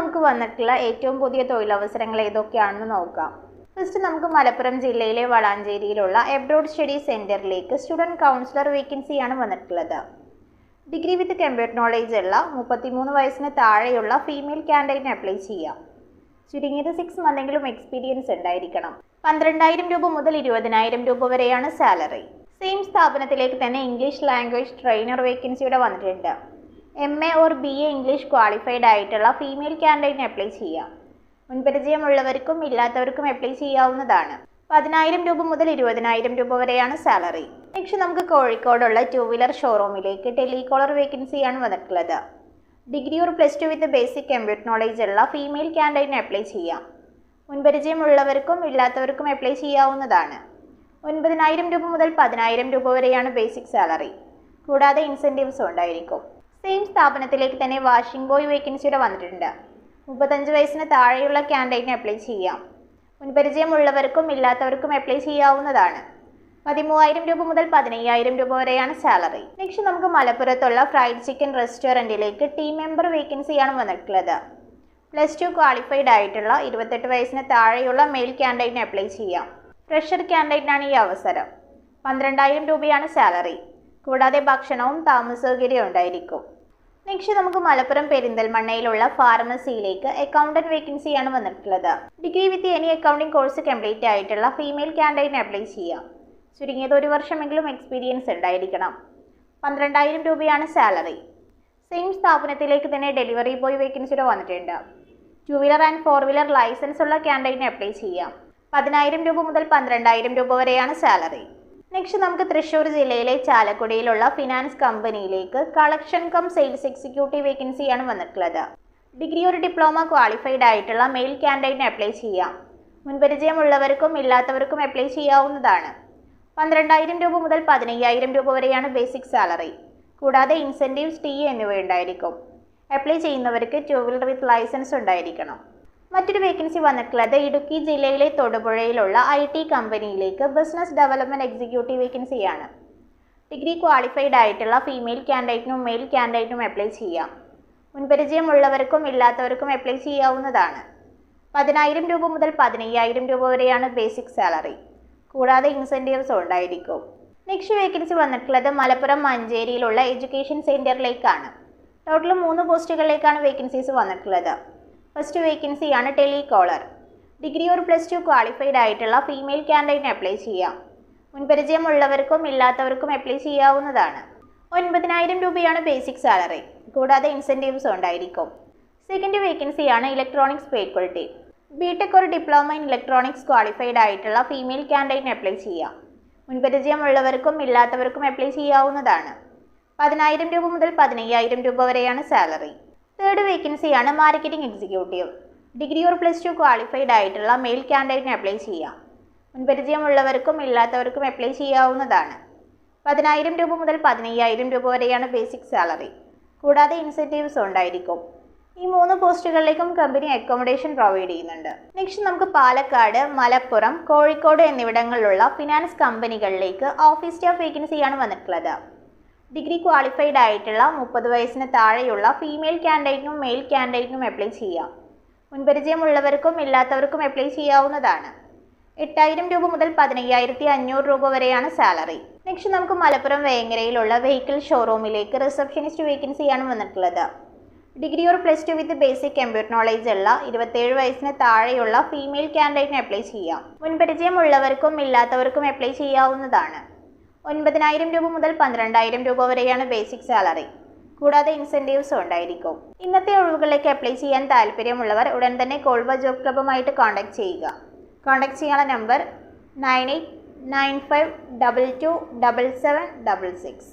നമുക്ക് വന്നിട്ടുള്ള ഏറ്റവും പുതിയ തൊഴിലവസരങ്ങൾ ഏതൊക്കെയാണെന്ന് നോക്കാം. ഫസ്റ്റ് നമുക്ക് മലപ്പുറം ജില്ലയിലെ വളാഞ്ചേരിയിലുള്ള എബ്രോഡ് സ്റ്റഡി സെന്ററിലേക്ക് സ്റ്റുഡന്റ് കൗൺസിലർ വേക്കൻസിയാണ് വന്നിട്ടുള്ളത്. ഡിഗ്രി വിത്ത് കമ്പ്യൂട്ടർ നോളേജ് ഉള്ള മുപ്പത്തിമൂന്ന് വയസ്സിന് താഴെയുള്ള ഫീമെയിൽ ക്യാൻഡിഡേറ്റിന് അപ്ലൈ ചെയ്യാം. ചുരുങ്ങിയത് സിക്സ് മന്തെങ്കിലും എക്സ്പീരിയൻസ് ഉണ്ടായിരിക്കണം. പന്ത്രണ്ടായിരം രൂപ മുതൽ ഇരുപതിനായിരം രൂപ വരെയാണ് സാലറി സെയിം സ്ഥാപനത്തിലേക്ക് തന്നെ ഇംഗ്ലീഷ് ലാംഗ്വേജ് ട്രെയിനർ വേക്കൻസിയുടെ വന്നിട്ടുണ്ട്. M A or B A English qualified ആയിട്ടുള്ള ഫീമെയിൽ ക്യാൻഡിഡേറ്റിന് അപ്ലൈ ചെയ്യാം. മുൻപരിചയമുള്ളവർക്കും ഇല്ലാത്തവർക്കും അപ്ലൈ ചെയ്യാവുന്നതാണ്. പതിനായിരം രൂപ മുതൽ ഇരുപതിനായിരം രൂപ വരെയാണ് സാലറി നെക്സ്റ്റ് നമുക്ക് കോഴിക്കോടുള്ള ടൂ വീലർ ഷോറൂമിലേക്ക് ടെലികോളർ വേക്കൻസിയാണ് വന്നിട്ടുള്ളത്. Degree or plus two with basic computer knowledge ഉള്ള ഫീമെയിൽ ക്യാൻഡിഡേറ്റിന് അപ്ലൈ ചെയ്യാം. മുൻപരിചയമുള്ളവർക്കും ഇല്ലാത്തവർക്കും അപ്ലൈ ചെയ്യാവുന്നതാണ്. ഒൻപതിനായിരം രൂപ മുതൽ പതിനായിരം രൂപ വരെയാണ് ബേസിക് സാലറി കൂടാതെ ഇൻസെന്റീവ്സ് ഉണ്ടായിരിക്കും. സെയിം സ്ഥാപനത്തിലേക്ക് തന്നെ വാഷിംഗ് ബോയ് വേക്കൻസിയുടെ വന്നിട്ടുണ്ട്. മുപ്പത്തഞ്ച് വയസ്സിന് താഴെയുള്ള ക്യാൻഡിഡേറ്റിന് അപ്ലൈ ചെയ്യാം. മുൻപരിചയമുള്ളവർക്കും ഇല്ലാത്തവർക്കും അപ്ലൈ ചെയ്യാവുന്നതാണ്. പതിമൂവായിരം രൂപ മുതൽ പതിനയ്യായിരം രൂപ വരെയാണ് സാലറി നെക്സ്റ്റ് നമുക്ക് മലപ്പുറത്തുള്ള ഫ്രൈഡ് ചിക്കൻ റെസ്റ്റോറന്റിലേക്ക് ടീം മെമ്പർ വേക്കൻസിയാണ് വന്നിട്ടുള്ളത്. പ്ലസ് ടു ക്വാളിഫൈഡ് ആയിട്ടുള്ള ഇരുപത്തെട്ട് വയസ്സിന് താഴെയുള്ള മെയിൽ ക്യാൻഡിഡേറ്റിന് അപ്ലൈ ചെയ്യാം. ഫ്രഷർ ക്യാൻഡിഡേറ്റിനാണ് ഈ അവസരം. പന്ത്രണ്ടായിരം രൂപയാണ് സാലറി കൂടാതെ ഭക്ഷണവും താമസ സൗകര്യവും ഉണ്ടായിരിക്കും നെക്സ്റ്റ് നമുക്ക് മലപ്പുറം പെരിന്തൽമണ്ണയിലുള്ള ഫാർമസിയിലേക്ക് അക്കൗണ്ടന്റ് വേക്കൻസിയാണ് വന്നിട്ടുള്ളത്. Degree with any accounting course complete ആയിട്ടുള്ള ഫീമെയിൽ ക്യാൻഡിഡേറ്റിന് അപ്ലൈ ചെയ്യാം ചുരുങ്ങിയത് ഒരു വർഷമെങ്കിലും എക്സ്പീരിയൻസ് ഉണ്ടായിരിക്കണം. പന്ത്രണ്ടായിരം രൂപയാണ് സാലറി സെയിം സ്ഥാപനത്തിലേക്ക് തന്നെ ഡെലിവറി ബോയ് വേക്കൻസിയുടെ വന്നിട്ടുണ്ട്. Two wheeler and four wheeler licence ഉള്ള ക്യാൻഡിഡേറ്റിന് അപ്ലൈ ചെയ്യാം. പതിനായിരം രൂപ മുതൽ പന്ത്രണ്ടായിരം രൂപ വരെയാണ് സാലറി നെക്സ്റ്റ് നമുക്ക് തൃശ്ശൂർ ജില്ലയിലെ ചാലക്കുടിയിലുള്ള ഫിനാൻസ് കമ്പനിയിലേക്ക് കളക്ഷൻ കം സെയിൽസ് എക്സിക്യൂട്ടീവ് വേക്കൻസിയാണ് വന്നിട്ടുള്ളത്. ഡിഗ്രി ഒരു ഡിപ്ലോമ ക്വാളിഫൈഡ് ആയിട്ടുള്ള മെയിൽ കാൻഡിഡേറ്റിന് അപ്ലൈ ചെയ്യാം. മുൻപരിചയമുള്ളവർക്കും ഇല്ലാത്തവർക്കും അപ്ലൈ ചെയ്യാവുന്നതാണ്. പന്ത്രണ്ടായിരം രൂപ മുതൽ പതിനയ്യായിരം രൂപ വരെയാണ് ബേസിക് സാലറി കൂടാതെ ഇൻസെന്റീവ്സ് ടി എന്നിവ ഉണ്ടായിരിക്കും. അപ്ലൈ ചെയ്യുന്നവർക്ക് ടു വീലർ വിത്ത് ലൈസൻസ് ഉണ്ടായിരിക്കണം. മറ്റൊരു വേക്കൻസി വന്നിട്ടുള്ളത് ഇടുക്കി ജില്ലയിലെ തൊടുപുഴയിലുള്ള ഐ ടി കമ്പനിയിലേക്ക് ബിസിനസ് ഡെവലപ്മെന്റ് എക്സിക്യൂട്ടീവ് വേക്കൻസിയാണ് ഡിഗ്രി ക്വാളിഫൈഡ് ആയിട്ടുള്ള ഫീമെയിൽ ക്യാൻഡിഡേറ്റിനും മെയിൽ ക്യാൻഡിഡേറ്റിനും അപ്ലൈ ചെയ്യാം. മുൻപരിചയമുള്ളവർക്കും ഇല്ലാത്തവർക്കും അപ്ലൈ ചെയ്യാവുന്നതാണ്. പതിനായിരം രൂപ മുതൽ പതിനയ്യായിരം രൂപ വരെയാണ് ബേസിക് സാലറി കൂടാതെ ഇൻസെന്റീവ്സ് ഉണ്ടായിരിക്കും. നെക്സ്റ്റ് വേക്കൻസി വന്നിട്ടുള്ളത് മലപ്പുറം മഞ്ചേരിയിലുള്ള എഡ്യൂക്കേഷൻ സെന്ററിലേക്കാണ് ടോട്ടൽ മൂന്ന് പോസ്റ്റുകളിലേക്കാണ് വേക്കൻസീസ് വന്നിട്ടുള്ളത്. ഫസ്റ്റ് വേക്കൻസിയാണ് ടെലികോളർ. ഡിഗ്രി ഒരു പ്ലസ് ടു ക്വാളിഫൈഡ് ആയിട്ടുള്ള ഫീമെയിൽ ക്യാൻഡിഡേറ്റിന് അപ്ലൈ ചെയ്യാം. മുൻപരിചയമുള്ളവർക്കും ഇല്ലാത്തവർക്കും അപ്ലൈ ചെയ്യാവുന്നതാണ്. ഒൻപതിനായിരം രൂപയാണ് ബേസിക് സാലറി കൂടാതെ ഇൻസെന്റീവ്സ് ഉണ്ടായിരിക്കും. സെക്കൻഡ് വേക്കൻസിയാണ് ഇലക്ട്രോണിക്സ് ഫേക്കൽറ്റി ബിടെക് ഒരു ഡിപ്ലോമ ഇൻ ഇലക്ട്രോണിക്സ് ക്വാളിഫൈഡ് ആയിട്ടുള്ള ഫീമെയിൽ ക്യാൻഡിഡേറ്റിന് അപ്ലൈ ചെയ്യാം. മുൻപരിചയമുള്ളവർക്കും ഇല്ലാത്തവർക്കും അപ്ലൈ ചെയ്യാവുന്നതാണ്. പതിനായിരം രൂപ മുതൽ പതിനയ്യായിരം രൂപ വരെയാണ് സാലറി തേർഡ് വേക്കൻസിയാണ് marketing executive degree or plus two qualified ആയിട്ടുള്ള മെയിൽ ക്യാൻഡിഡേറ്റിന് അപ്ലൈ ചെയ്യാം. മുൻപരിചയമുള്ളവർക്കും ഇല്ലാത്തവർക്കും അപ്ലൈ ചെയ്യാവുന്നതാണ്. പതിനായിരം രൂപ മുതൽ പതിനയ്യായിരം രൂപ വരെയാണ് ബേസിക് സാലറി കൂടാതെ ഇൻസെന്റീവ്സ് ഉണ്ടായിരിക്കും. ഈ മൂന്ന് പോസ്റ്റുകളിലേക്കും കമ്പനി അക്കോമഡേഷൻ പ്രൊവൈഡ് ചെയ്യുന്നുണ്ട്. നെക്സ്റ്റ് നമുക്ക് പാലക്കാട് മലപ്പുറം കോഴിക്കോട് എന്നിവിടങ്ങളിലുള്ള ഫിനാൻസ് കമ്പനികളിലേക്ക് ഓഫീസ് സ്റ്റാഫ് വേക്കൻസിയാണ് വന്നിട്ടുള്ളത്. ഡിഗ്രി ക്വാളിഫൈഡ് ആയിട്ടുള്ള മുപ്പത് വയസ്സിന് താഴെയുള്ള ഫീമെയിൽ ക്യാൻഡിഡേറ്റിനും മെയിൽ ക്യാൻഡിഡേറ്റിനും അപ്ലൈ ചെയ്യാം. മുൻപരിചയമുള്ളവർക്കും ഇല്ലാത്തവർക്കും അപ്ലൈ ചെയ്യാവുന്നതാണ്. എട്ടായിരം രൂപ മുതൽ പതിനയ്യായിരത്തി അഞ്ഞൂറ് രൂപ വരെയാണ് സാലറി നെക്സ്റ്റ് നമുക്ക് മലപ്പുറം വേങ്ങരയിലുള്ള വെഹിക്കിൾ ഷോറൂമിലേക്ക് റിസപ്ഷനിസ്റ്റ് വേക്കൻസിയാണ് വന്നിട്ടുള്ളത്. Degree or plus two with basic computer knowledge ഉള്ള ഇരുപത്തേഴ് വയസ്സിന് താഴെയുള്ള ഫീമെയിൽ ക്യാൻഡിഡേറ്റിന് അപ്ലൈ ചെയ്യാം. മുൻപരിചയമുള്ളവർക്കും ഇല്ലാത്തവർക്കും അപ്ലൈ ചെയ്യാവുന്നതാണ്. ഒൻപതിനായിരം രൂപ മുതൽ പന്ത്രണ്ടായിരം രൂപ വരെയാണ് ബേസിക് സാലറി കൂടാതെ ഇൻസെന്റീവ്സും ഉണ്ടായിരിക്കും. ഇന്നത്തെ ഒഴിവുകളിലേക്ക് അപ്ലൈ ചെയ്യാൻ താല്പര്യമുള്ളവർ ഉടൻ തന്നെ കോൾവ ജോബ് ക്ലബ്ബുമായിട്ട് കോൺടാക്ട് ചെയ്യുക. കോൺടാക്ട് ചെയ്യാനുള്ള number nine eight nine five double two double seven double six